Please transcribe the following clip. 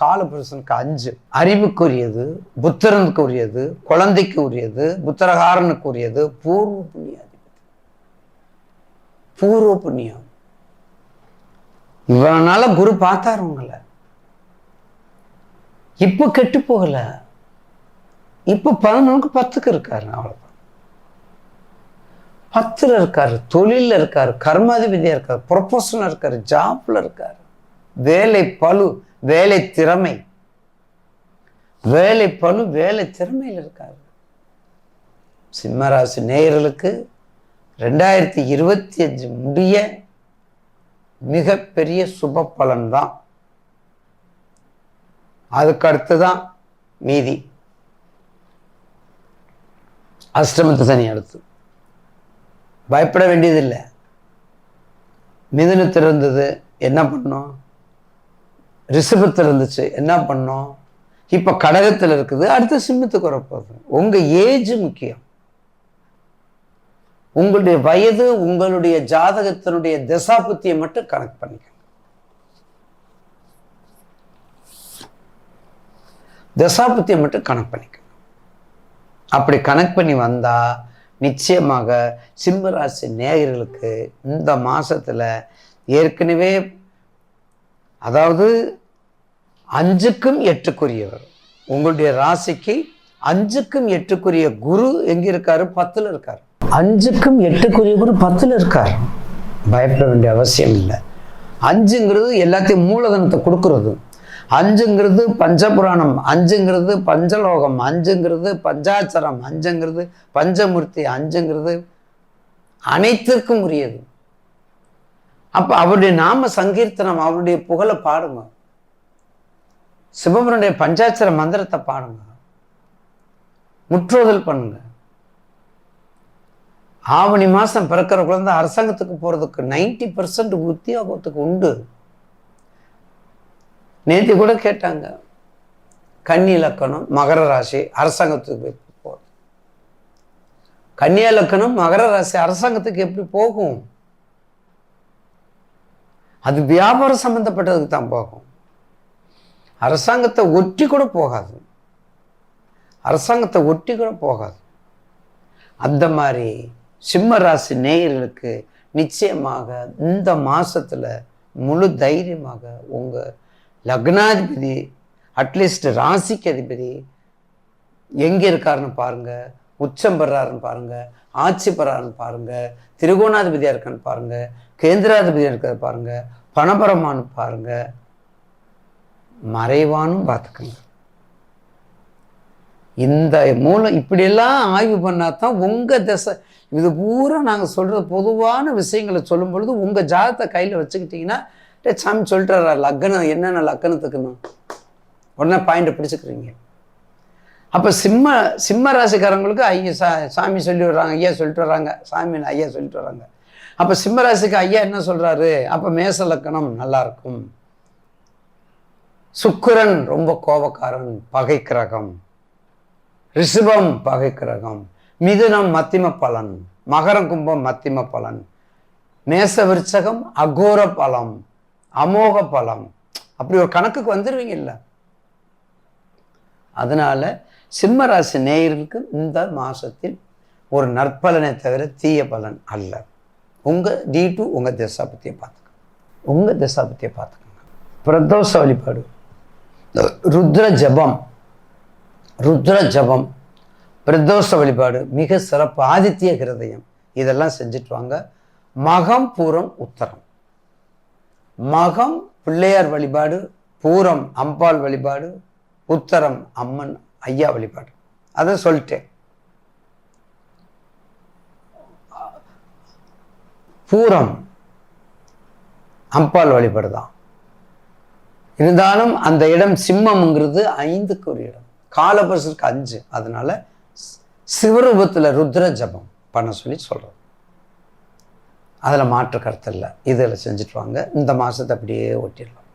காலபுருஷனுக்கு அஞ்சு. அறிவுக்குரியது புத்தரனுக்கு உரியது குழந்தைக்கு உரியது புத்திரகாரனுக்கு உரியது பூர்வ புண்ணியாதிபதி. பூர்வ புண்ணியம். இவனால குரு பார்த்தாரு உங்களை. இப்போ கெட்டு போகல. இப்போ பதினொன்றுக்கு பத்துக்கு இருக்காரு அவ்வளவுதான் பத்துல இருக்காரு தொழில்ல இருக்காரு கர்மாதிபதியா இருக்காரு ப்ரொஃபஷனல் இருக்காரு ஜாப்ல இருக்காரு. வேலை பளு வேலை திறமை. வேலை பளு வேலை திறமையில் இருக்காரு சிம்மராசி நேயர்களுக்கு ரெண்டாயிரத்தி இருபத்தி அஞ்சு முடிய மிகப்பெரிய சுப பலன் தான் அதுக்கு அடுத்து தான் மீதி. அஷ்டமத்து சனி அடுத்து. பயப்பட வேண்டியதில்லை. மிதுனத்தில் என்ன பண்ணோம்? ரிஷபத்தில் இருந்துச்சு. என்ன பண்ணோம்? இப்போ கடகத்தில் இருக்குது. அடுத்து சிம்மத்துக்கு வரப்போகுது. உங்கள் ஏஜ் முக்கியம். உங்களுடைய வயது உங்களுடைய ஜாதகத்தினுடைய திசாபுத்தியை மட்டும் கணக்கு பண்ணிக்கணும் தசாபுத்தியை மட்டும் கணக்கு பண்ணிக்கணும் அப்படி கணக்கு பண்ணி வந்தா நிச்சயமாக சிம்மராசி நேயர்களுக்கு இந்த மாசத்துல ஏற்கனவே அதாவது அஞ்சுக்கும் எட்டுக்குரியவர். உங்களுடைய ராசிக்கு அஞ்சுக்கும் எட்டுக்குரிய குரு எங்க இருக்காரு பத்துல இருக்காரு. அஞ்சுக்கும் எட்டுக்குரிய குரு பத்துல இருக்காரு. பயப்பட வேண்டிய அவசியம் இல்லை. அஞ்சுங்கிறது எல்லாத்தையும் மூலதனத்தை கொடுக்கறது. அஞ்சுங்கிறது பஞ்சபுராணம் அஞ்சுங்கிறது பஞ்சலோகம் அஞ்சுங்கிறது பஞ்சாட்சரம் அஞ்சுங்கிறது பஞ்சமூர்த்தி அஞ்சுங்கிறது அனைத்திற்கும் உரியது. அப்ப அவருடைய நாம சங்கீர்த்தனம் அவருடைய புகழை பாடுங்க. சிவபுரனுடைய பஞ்சாட்சர மந்திரத்தை பாடுங்க. முற்றோதல் பண்ணுங்க. ஆவணி மாசம் பிறக்கிற குழந்தை அரசாங்கத்துக்கு போறதுக்கு நைன்டி பர்சன்ட் உத்தியோகத்துக்கு உண்டு. நேற்று கூட கேட்டாங்க. கன்னி இலக்கணம் மகர ராசி அரசாங்கத்துக்கு போய் போகிறது கன்னியா இலக்கணம் மகர ராசி அரசாங்கத்துக்கு எப்படி போகும்? அது வியாபாரம் சம்மந்தப்பட்டதுக்கு தான் போகும். அரசாங்கத்தை ஒட்டி கூட போகாது. அரசாங்கத்தை ஒட்டி கூட போகாது. அந்த மாதிரி சிம்ம ராசி நேயர்களுக்கு நிச்சயமாக இந்த மாதத்தில் முழு தைரியமாக உங்கள் லக்னாதிபதி அட்லீஸ்ட் ராசிக்கு அதிபதி எங்கே இருக்காருன்னு பாருங்கள் உச்சம் பெறாருன்னு பாருங்க ஆட்சி பெறாருன்னு பாருங்க திரிகோணாதிபதியா இருக்கான்னு பாருங்க கேந்திராதிபதியா இருக்காரு பாருங்க பணபரமானு பாருங்க. மறைவானும் பார்த்துக்குங்க. இந்த மூலம் இப்படியெல்லாம் ஆய்வு பண்ணால் தான் உங்கள் திசை இது பூரா நாங்கள் சொல்கிற பொதுவான விஷயங்களை சொல்லும் பொழுது உங்கள் ஜாதத்தை கையில் வச்சுக்கிட்டிங்கன்னா சாமி சொல்லிட்டுறா லக்கணம் என்னென்ன லக்கணத்துக்குன்னு? உடனே பாயிண்ட் பிடிச்சிக்கிறீங்க. அப்போ சிம்ம சிம்ம ராசிக்காரங்களுக்கு ஐயா சா சாமி சொல்லி வர்றாங்க ஐயா சொல்லிட்டு வர்றாங்க. சாமி ஐயா சொல்லிட்டு வர்றாங்க. அப்போ சிம்ம ராசிக்கு ஐயா என்ன சொல்கிறாரு அப்போ மேச லக்கணம் நல்லாயிருக்கும் சுக்கிரன் ரொம்ப கோபக்காரன் பகை கிரகம். ரிஷபம் பகை கிரகம். மிதுனம் மத்திம பலன். மகரம் கும்பம் மத்திம பலன். மேச விருச்சகம் அகோர பலம். அமோக பலம். அப்படி ஒரு கணக்குக்கு வந்துடுவீங்கல்ல. அதனால் சிம்மராசி நேயர்களுக்கு இந்த மாதத்தில் ஒரு நற்பலனை தவிர தீய பலன் அல்ல. உங்கள் டி டு உங்கள் தசாபத்தியை பார்த்துக்கோங்க. உங்கள் தசாபத்தியை பார்த்துக்கோங்க. பிரதோஷ வழிபாடு. ருத்ர ஜபம். ருத்ர ஜபம். பிரதோஷ வழிபாடு. மிக சிறப்பு. ஆதித்ய ஹிருதயம் இதெல்லாம் செஞ்சுட்டு வாங்க. மகம் பூரம் உத்தரம். மகம் பிள்ளையார் வழிபாடு. பூரம் அம்பாள் வழிபாடு. உத்தரம் அம்மன் ஐயா வழிபாடு. அதை சொல்லிட்டேன். பூரம் அம்பாள் வழிபாடு தான். இருந்தாலும் அந்த இடம் சிம்மம்ங்கிறது ஐந்துக்கு ஒரு இடம். காலபுருஷருக்கு அஞ்சு. அதனால சிவரூபத்தில் ருத்ர ஜபம் பண்ண சொல்லி சொல்கிறோம் அதில் மாற்று கருத்து இல்லை. இதில் செஞ்சுட்டு வாங்க. இந்த மாதத்தை அப்படியே ஒட்டிடலாம்.